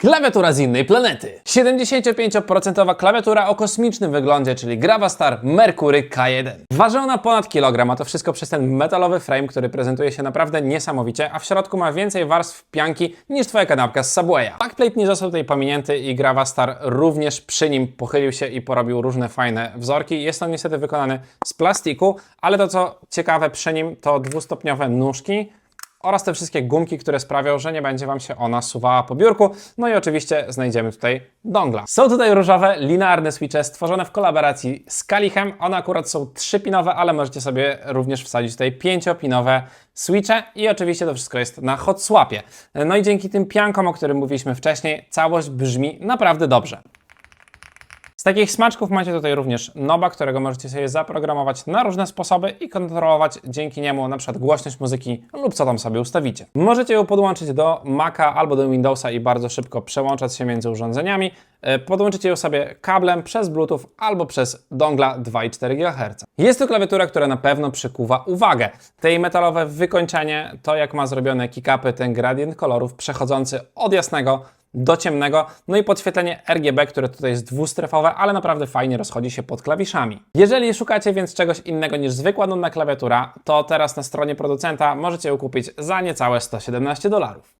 Klawiatura z innej planety. 75% klawiatura o kosmicznym wyglądzie, czyli Gravastar Mercury K1. Waży ona ponad kilogram, a to wszystko przez ten metalowy frame, który prezentuje się naprawdę niesamowicie, a w środku ma więcej warstw pianki niż twoja kanapka z Subwaya. Backplate nie został tutaj pominięty i Gravastar również przy nim pochylił się i porobił różne fajne wzorki. Jest on niestety wykonany z plastiku, ale to co ciekawe przy nim to dwustopniowe nóżki, oraz te wszystkie gumki, które sprawią, że nie będzie Wam się ona suwała po biurku. No i oczywiście znajdziemy tutaj dongla. Są tutaj różowe, linearne switche stworzone w kolaboracji z Kalichem. One akurat są trzypinowe, ale możecie sobie również wsadzić tutaj pięciopinowe switche i oczywiście to wszystko jest na hot swapie. No i dzięki tym piankom, o którym mówiliśmy wcześniej, całość brzmi naprawdę dobrze. Takich smaczków macie tutaj również noba, którego możecie sobie zaprogramować na różne sposoby i kontrolować dzięki niemu na przykład głośność muzyki lub co tam sobie ustawicie. Możecie ją podłączyć do Maca albo do Windowsa i bardzo szybko przełączać się między urządzeniami. E, Podłączycie ją sobie kablem przez Bluetooth albo przez dongla 2,4 GHz. Jest to klawiatura, która na pewno przykuwa uwagę. Te jej metalowe wykończenie, to jak ma zrobione kickupy, ten gradient kolorów przechodzący od jasnego do ciemnego, no i podświetlenie RGB, które tutaj jest dwustrefowe, ale naprawdę fajnie rozchodzi się pod klawiszami. Jeżeli szukacie więc czegoś innego niż zwykła nudna klawiatura, to teraz na stronie producenta możecie ją kupić za niecałe 117 dolarów.